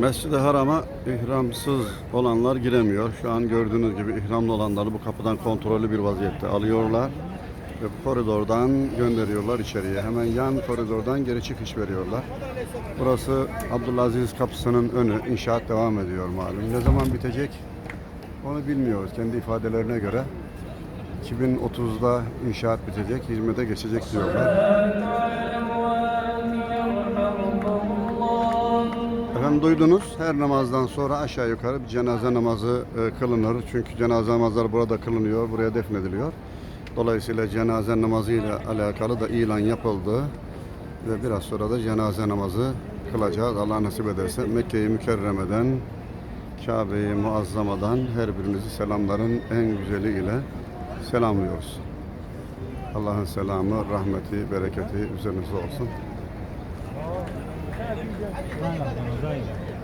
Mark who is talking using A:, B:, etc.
A: Mescid-i Haram'a ihramsız olanlar giremiyor. Şu an gördüğünüz gibi ihramlı olanları bu kapıdan kontrollü bir vaziyette alıyorlar. Ve koridordan gönderiyorlar içeriye. Hemen yan koridordan geri çıkış veriyorlar. Burası Abdülaziz kapısının önü. İnşaat devam ediyor malum. Ne zaman bitecek onu bilmiyoruz. Kendi ifadelerine göre 2030'da inşaat bitecek, hizmete geçecek diyorlar. Efendim duydunuz her namazdan sonra aşağı yukarı bir cenaze namazı e, kılınır. Çünkü cenaze namazları burada kılınıyor, buraya defnediliyor. Dolayısıyla cenaze namazı ile alakalı da ilan yapıldı. Ve biraz sonra da cenaze namazı kılacağız. Allah nasip ederse Mekke-i Mükerreme'den, Kabe-i Muazzama'dan her birinizi selamların en güzeliyle selamlıyoruz. Allah'ın selamı, rahmeti, bereketi üzerinize olsun.
B: Aynen, aynen.